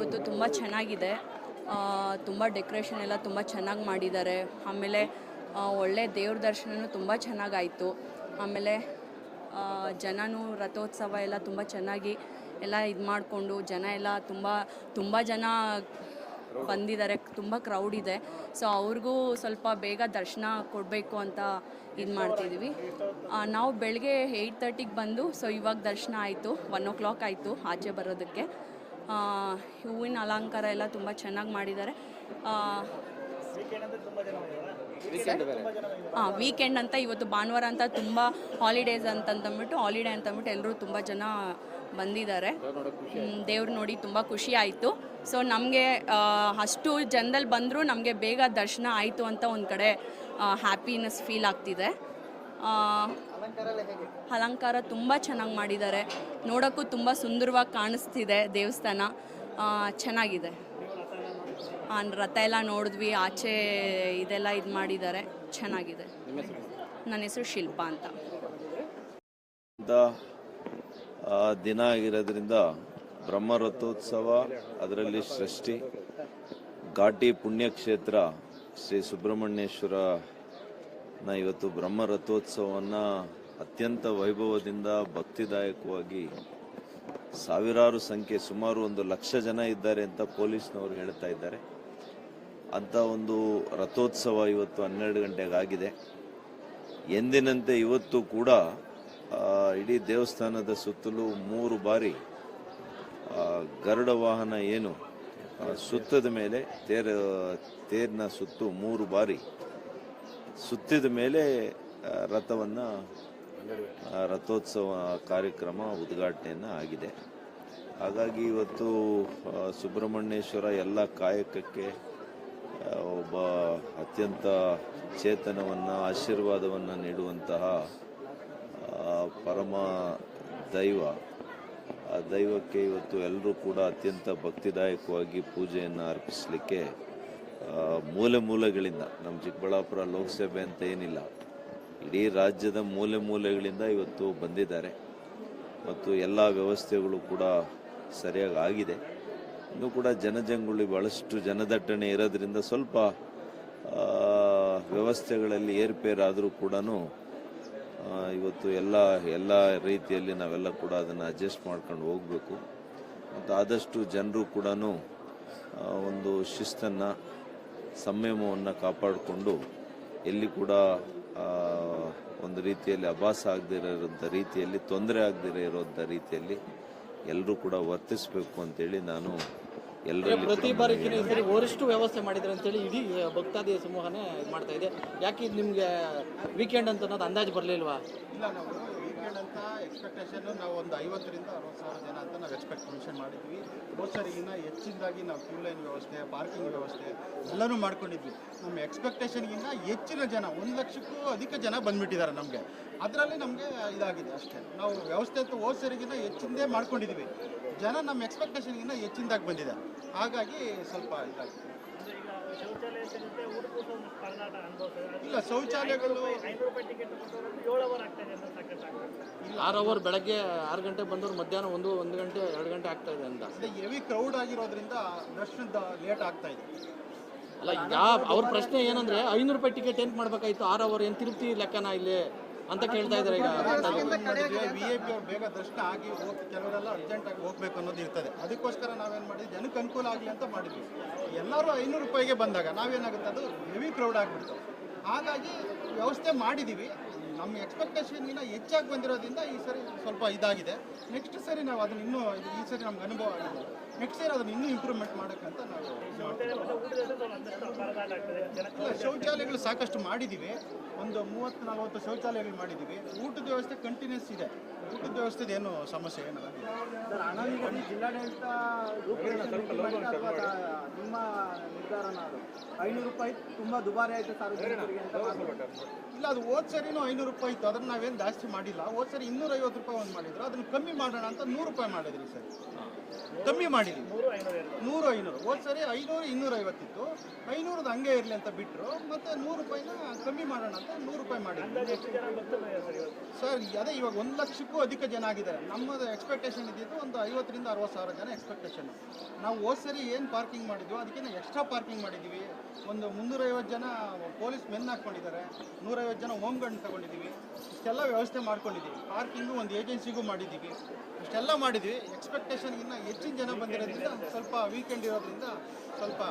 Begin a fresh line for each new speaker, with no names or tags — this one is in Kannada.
ಇವತ್ತು ತುಂಬ ಚೆನ್ನಾಗಿದೆ. ತುಂಬ ಡೆಕೋರೇಷನ್ ಎಲ್ಲ ತುಂಬ ಚೆನ್ನಾಗಿ ಮಾಡಿದ್ದಾರೆ. ಆಮೇಲೆ ಒಳ್ಳೆ ದೇವ್ರ ದರ್ಶನವೂ ತುಂಬ ಚೆನ್ನಾಗಾಯಿತು. ಆಮೇಲೆ ಜನನೂ ರಥೋತ್ಸವ ಎಲ್ಲ ತುಂಬ ಚೆನ್ನಾಗಿ ಎಲ್ಲ ಇದು ಮಾಡಿಕೊಂಡು ಜನ ಎಲ್ಲ ತುಂಬ ತುಂಬ ಜನ ಬಂದಿದ್ದಾರೆ. ತುಂಬ ಕ್ರೌಡ್ ಇದೆ. ಸೊ ಅವ್ರಿಗೂ ಸ್ವಲ್ಪ ಬೇಗ ದರ್ಶನ ಕೊಡಬೇಕು ಅಂತ ಇದು ಮಾಡ್ತಿದ್ದೀವಿ ನಾವು ಬೆಳಗ್ಗೆ ಏಯ್ಟ್ ತರ್ಟಿಗೆ ಬಂದು ಸೊ ಇವಾಗ ದರ್ಶನ ಆಯಿತು. ಒನ್ ಓ ಕ್ಲಾಕ್ ಆಯಿತು ಆಚೆ ಬರೋದಕ್ಕೆ. ಹೂವಿನ ಅಲಂಕಾರ ಎಲ್ಲ ತುಂಬ ಚೆನ್ನಾಗಿ ಮಾಡಿದ್ದಾರೆ. ಹಾಂ ವೀಕೆಂಡ್ ಅಂತ ಇವತ್ತು ಭಾನುವಾರ ಅಂತ ತುಂಬ ಹಾಲಿಡೇಸ್ ಅಂತಂದ್ಬಿಟ್ಟು ಹಾಲಿಡೇ ಅಂತಂದ್ಬಿಟ್ಟು ಎಲ್ಲರೂ ತುಂಬ ಜನ ಬಂದಿದ್ದಾರೆ. ದೇವ್ರು ನೋಡಿ ತುಂಬ ಖುಷಿ ಆಯಿತು. ಸೊ ನಮಗೆ ಅಷ್ಟು ಜನದಲ್ಲಿ ಬಂದರೂ ನಮಗೆ ಬೇಗ ದರ್ಶನ ಆಯಿತು ಅಂತ ಒಂದು ಕಡೆ ಹ್ಯಾಪಿನೆಸ್ ಫೀಲ್ ಆಗ್ತಿದೆ. ಅಲಂಕಾರ ತುಂಬ ಚೆನ್ನಾಗಿ ಮಾಡಿದ್ದಾರೆ. ನೋಡೋಕ್ಕೂ ತುಂಬ ಸುಂದರವಾಗಿ ಕಾಣಿಸ್ತಿದೆ ದೇವಸ್ಥಾನ. ಆ, ಚೆನ್ನಾಗಿದೆ. ಆ, ರಥ ಎಲ್ಲ ನೋಡಿದ್ವಿ ಆಚೆ ಇದೆಲ್ಲ ಇದು ಮಾಡಿದ್ದಾರೆ. ಚೆನ್ನಾಗಿದೆ. ನನ್ನ ಹೆಸರು ಶಿಲ್ಪ ಅಂತ.
ದಿನ ಆಗಿರೋದ್ರಿಂದ ಬ್ರಹ್ಮರಥೋತ್ಸವ ಅದರಲ್ಲಿ ಸೃಷ್ಟಿ ಘಾಟಿ ಪುಣ್ಯಕ್ಷೇತ್ರ ಶ್ರೀ ಸುಬ್ರಹ್ಮಣ್ಯೇಶ್ವರನ ಇವತ್ತು ಬ್ರಹ್ಮ ರಥೋತ್ಸವವನ್ನು ಅತ್ಯಂತ ವೈಭವದಿಂದ ಭಕ್ತಿದಾಯಕವಾಗಿ ಸಾವಿರಾರು ಸಂಖ್ಯೆ, ಸುಮಾರು ಒಂದು ಲಕ್ಷ ಜನ ಇದ್ದಾರೆ ಅಂತ ಪೊಲೀಸ್ನವರು ಹೇಳ್ತಾ ಇದ್ದಾರೆ. ಅಂತ ಒಂದು ರಥೋತ್ಸವ ಇವತ್ತು ಹನ್ನೆರಡು ಗಂಟೆಗೆ ಆಗಿದೆ. ಎಂದಿನಂತೆ ಇವತ್ತು ಕೂಡ ಇಡೀ ದೇವಸ್ಥಾನದ ಸುತ್ತಲೂ ಮೂರು ಬಾರಿ ಗರುಡ ವಾಹನ ಏನು ಸುತ್ತದ ಮೇಲೆ ತೇರ, ತೇರಿನ ಸುತ್ತು ಮೂರು ಬಾರಿ ಸುತ್ತಿದ ಮೇಲೆ ರಥವನ್ನು ರಥೋತ್ಸವ ಕಾರ್ಯಕ್ರಮ ಉದ್ಘಾಟನೆಯನ್ನು ಆಗಿದೆ. ಹಾಗಾಗಿ ಇವತ್ತು ಸುಬ್ರಹ್ಮಣ್ಯೇಶ್ವರ ಎಲ್ಲ ಕಾಯಕಕ್ಕೆ ಒಬ್ಬ ಅತ್ಯಂತ ಚೇತನವನ್ನು, ಆಶೀರ್ವಾದವನ್ನು ನೀಡುವಂತಹ ಪರಮ ದೈವ, ಆ ದೈವಕ್ಕೆ ಇವತ್ತು ಎಲ್ಲರೂ ಕೂಡ ಅತ್ಯಂತ ಭಕ್ತಿದಾಯಕವಾಗಿ ಪೂಜೆಯನ್ನು ಅರ್ಪಿಸಲಿಕ್ಕೆ ಮೂಲೆ ಮೂಲೆಗಳಿಂದ ನಮ್ಮ ಚಿಕ್ಕಬಳ್ಳಾಪುರ ಲೋಕಸಭೆ ಅಂತ ಏನಿಲ್ಲ ಇಡೀ ರಾಜ್ಯದ ಮೂಲೆ ಮೂಲೆಗಳಿಂದ ಇವತ್ತು ಬಂದಿದ್ದಾರೆ. ಮತ್ತು ಎಲ್ಲ ವ್ಯವಸ್ಥೆಗಳು ಕೂಡ ಸರಿಯಾಗಿ ಆಗಿದೆ. ಇನ್ನೂ ಕೂಡ ಜನಜಂಗುಳಿ ಬಹಳಷ್ಟು ಜನದಟ್ಟಣೆ ಇರೋದ್ರಿಂದ ಸ್ವಲ್ಪ ವ್ಯವಸ್ಥೆಗಳಲ್ಲಿ ಏರ್ಪೇರಾದರೂ ಕೂಡ ಇವತ್ತು ಎಲ್ಲ ಎಲ್ಲ ರೀತಿಯಲ್ಲಿ ನಾವೆಲ್ಲ ಕೂಡ ಅದನ್ನು ಅಡ್ಜಸ್ಟ್ ಮಾಡ್ಕೊಂಡು ಹೋಗಬೇಕು. ಮತ್ತು ಆದಷ್ಟು ಜನರು ಕೂಡ ಒಂದು ಶಿಸ್ತನ್ನು, ಸಂಯಮವನ್ನು ಕಾಪಾಡಿಕೊಂಡು ಎಲ್ಲಿ ಕೂಡ ಒಂದು ರೀತಿಯಲ್ಲಿ ಅಭಾಸ ಆಗದಿರೋಂಥ ರೀತಿಯಲ್ಲಿ ತೊಂದರೆ ಆಗದಿರೋ ಇರೋಂಥ ರೀತಿಯಲ್ಲಿ ಎಲ್ಲರೂ ಕೂಡ ವರ್ತಿಸಬೇಕು ಅಂತೇಳಿ ನಾನು ಎಲ್ಲರಲ್ಲಿ
ಪ್ರತಿ ಬಾರಿಗಿನ ಈ ಸರಿ ವರಿಷ್ಠ ವ್ಯವಸ್ಥೆ ಮಾಡಿದ್ರೆ ಅಂತೇಳಿ ಇಡೀ ಭಕ್ತಾದಿ ಸಮೂಹನೇ ಇದು ಮಾಡ್ತಾ ಇದೆ. ಯಾಕೆ ಇದು ನಿಮಗೆ ವೀಕೆಂಡ್ ಅಂತ ಅನ್ನೋದು ಅಂದಾಜು ಬರಲಿಲ್ವಾ?
ನಾವು ಅಂತ ಎಕ್ಸ್ಪೆಕ್ಟೇಷನ್ ನಾವು ಒಂದು ಐವತ್ತರಿಂದ ಅರವತ್ತು ಸಾವಿರ ಜನ ಅಂತ ನಾವು ಎಕ್ಸ್ಪೆಕ್ಟ್ ಕಮಿಷನ್ ಮಾಡಿದ್ವಿ. ಹೋದ್ಸರಿಗಿನ್ನ ಹೆಚ್ಚಿನದಾಗಿ ನಾವು ಕ್ಯೂ ಲೈನ್ ವ್ಯವಸ್ಥೆ ಪಾರ್ಕಿಂಗ್ ವ್ಯವಸ್ಥೆ ಎಲ್ಲನೂ ಮಾಡ್ಕೊಂಡಿದ್ವಿ. ನಮ್ಮ ಎಕ್ಸ್ಪೆಕ್ಟೇಷನ್ಗಿಂತ ಹೆಚ್ಚಿನ ಜನ ಒಂದು ಲಕ್ಷಕ್ಕೂ ಅಧಿಕ ಜನ ಬಂದ್ಬಿಟ್ಟಿದ್ದಾರೆ ನಮಗೆ. ಅದರಲ್ಲಿ ನಮಗೆ ಇದಾಗಿದೆ ಅಷ್ಟೇ. ನಾವು ವ್ಯವಸ್ಥೆ ಅಂತ ಹೋದ ಸರಿಗಿನ್ನ ಹೆಚ್ಚಿಂದೇ ಮಾಡ್ಕೊಂಡಿದ್ವಿ. ಜನ ನಮ್ಮ ಎಕ್ಸ್ಪೆಕ್ಟೇಷನ್ಗಿಂತ ಹೆಚ್ಚಿನದಾಗಿ ಬಂದಿದೆ. ಹಾಗಾಗಿ ಸ್ವಲ್ಪ ಇದಾಗಿದೆ. ಇಲ್ಲ ಶೌಚಾಲಯಗಳು
ಆರು ಅವರ್ ಬೆಳಗ್ಗೆ ಆರು ಗಂಟೆ ಬಂದವರು ಮಧ್ಯಾಹ್ನ ಒಂದು ಒಂದು ಗಂಟೆ ಎರಡು ಗಂಟೆ ಆಗ್ತಾ ಇದೆ ಅಂತ.
ಹೆವಿ ಕ್ರೌಡ್ ಆಗಿರೋದ್ರಿಂದ ದರ್ಶನದ ಲೇಟ್ ಆಗ್ತಾ ಇದೆ.
ಅಲ್ಲ ಈಗ ಅವ್ರ ಪ್ರಶ್ನೆ ಏನಂದ್ರೆ ಐನೂರು ರೂಪಾಯಿ ಟಿಕೆಟ್ ಏನು ಮಾಡ್ಬೇಕಾಯ್ತು? ಆರ್ ಅವರ್ ಏನು ತಿರುಪ್ತಿ ಲೆಕ್ಕನ ಇಲ್ಲಿ ಅಂತ ಕೇಳ್ತಾ ಇದ್ದಾರೆ ಈಗ
ವಿ ಐ ಪಿ ಅವ್ರು ಬೇಗ ದರ್ಶನ ಆಗಿ ಹೋಗಿ ಕೆಲವರೆಲ್ಲ ಅರ್ಜೆಂಟಾಗಿ ಹೋಗ್ಬೇಕು ಅನ್ನೋದು ಇರ್ತದೆ. ಅದಕ್ಕೋಸ್ಕರ ನಾವೇನು ಮಾಡಿದ್ವಿ? ಜನಕ್ಕೆ ಅನುಕೂಲ ಆಗಲಿ ಅಂತ ಮಾಡಿದ್ವಿ. ಎಲ್ಲರೂ ಐನೂರು ರೂಪಾಯಿಗೆ ಬಂದಾಗ ನಾವೇನಾಗುತ್ತೆ? ಅದು ಹೆವಿ ಕ್ರೌಡ್ ಆಗಿಬಿಡ್ತು. ಹಾಗಾಗಿ ವ್ಯವಸ್ಥೆ ಮಾಡಿದ್ದೀವಿ ನಮ್ಮ ಎಕ್ಸ್ಪೆಕ್ಟೇಷನ್ಗಿಂತ ಹೆಚ್ಚಾಗಿ ಬಂದಿರೋದ್ರಿಂದ ಈ ಸರಿ ಸ್ವಲ್ಪ ಇದಾಗಿದೆ. ನೆಕ್ಸ್ಟ್ ಸರಿ ನಾವು ಅದನ್ನ ಇನ್ನೂ ಈ ಸರಿ ನಮ್ಗೆ ಅನುಭವ ಆಗಿದೆ ನೆಕ್ಸ್ಟ್ ಸರಿ ಅದನ್ನ ಇನ್ನೂ ಇಂಪ್ರೂವ್ಮೆಂಟ್ ಮಾಡೋಕ್ಕಂತ ನಾವು ಶೌಚಾಲಯಗಳು ಸಾಕಷ್ಟು ಮಾಡಿದ್ದೀವಿ ಒಂದು ಮೂವತ್ತು ನಲವತ್ತು ಶೌಚಾಲಯಗಳು ಮಾಡಿದ್ದೀವಿ ಊಟದ ವ್ಯವಸ್ಥೆ ಕಂಟಿನ್ಯೂಸ್ ಇದೆ. ಊಟದ ವ್ಯವಸ್ಥೆದು ಏನು ಸಮಸ್ಯೆ ಏನಲ್ಲ?
ಸರ್ ಹಣ ನಿಗದಿ ಜಿಲ್ಲಾಡಳಿತ ನಿಮ್ಮ ನಿರ್ಧಾರನ ಅದು ಐನೂರು ರೂಪಾಯಿ ತುಂಬಾ ದುಬಾರಿ ಆಯಿತು ಸಾರ್ವಜನಿಕರಿಗೆ ಅಂತ
ಇಲ್ಲ ಅದು ಹೋದ್ ಸರಿನೂ ಐನೂರು ರೂಪಾಯಿ ಇತ್ತು. ಅದನ್ನ ನಾವೇನು ಜಾಸ್ತಿ ಮಾಡಿಲ್ಲ. ಹೋದ್ ಸರಿ ಇನ್ನೂರೈವತ್ತು ರೂಪಾಯಿ ಒಂದು ಮಾಡಿದ್ರು. ಅದನ್ನ ಕಮ್ಮಿ ಮಾಡೋಣ ಅಂತ ನೂರು ರೂಪಾಯಿ ಮಾಡಿದ್ರಿ ಸರ್. ಕಮ್ಮಿ ಮಾಡಿದ್ವಿ. ನೂರು ಐನೂರು ಹೋದ ಸರಿ ಐನೂರು ಇನ್ನೂರ ಐವತ್ತಿತ್ತು ಐನೂರದ್ದು ಹಂಗೆ ಇರಲಿ ಅಂತ ಬಿಟ್ಟರು ಮತ್ತೆ ನೂರು ರೂಪಾಯಿನ ಕಮ್ಮಿ ಮಾಡೋಣ ಅಂತ ನೂರು ರೂಪಾಯಿ ಮಾಡಿದ್ವಿ. ಸರ್ ಅದೇ ಇವಾಗ ಒಂದು ಲಕ್ಷಕ್ಕೂ ಅಧಿಕ ಜನ ಆಗಿದ್ದಾರೆ. ನಮ್ಮದು ಎಕ್ಸ್ಪೆಕ್ಟೇಷನ್ ಇದ್ದಿದ್ದು ಒಂದು ಐವತ್ತರಿಂದ ಅರವತ್ತು ಸಾವಿರ ಜನ ಎಕ್ಸ್ಪೆಕ್ಟೇಷನ್ ನಾವು ಹೋದ ಸರಿ ಏನು ಪಾರ್ಕಿಂಗ್ ಮಾಡಿದ್ವಿ ಅದಕ್ಕಿಂತ ಎಕ್ಸ್ಟ್ರಾ ಪಾರ್ಕಿಂಗ್ ಮಾಡಿದ್ದೀವಿ ಒಂದು ಮುನ್ನೂರೈವತ್ತು ಜನ ಪೊಲೀಸ್ ಮೆನ್ ಹಾಕ್ಕೊಂಡಿದ್ದಾರೆ ನೂರೈವತ್ತು ಜನ ಹೋಮ್ ಗಾರ್ಡ್ ತಗೊಂಡಿದ್ದೀವಿ. ಇಷ್ಟೆಲ್ಲ ವ್ಯವಸ್ಥೆ ಮಾಡ್ಕೊಂಡಿದ್ದೀವಿ. ಪಾರ್ಕಿಂಗು ಒಂದು ಏಜೆನ್ಸಿಗೂ ಮಾಡಿದ್ದೀವಿ. ಇಷ್ಟೆಲ್ಲ ಮಾಡಿದ್ವಿ ಎಕ್ಸ್ಪೆಕ್ಟೇಷನ್ಗಿನ್ನ ಹೆಚ್ಚಿನ ಜನ ಬಂದಿರೋದ್ರಿಂದ ಸ್ವಲ್ಪ ವೀಕೆಂಡ್ ಇರೋದ್ರಿಂದ ಸ್ವಲ್ಪ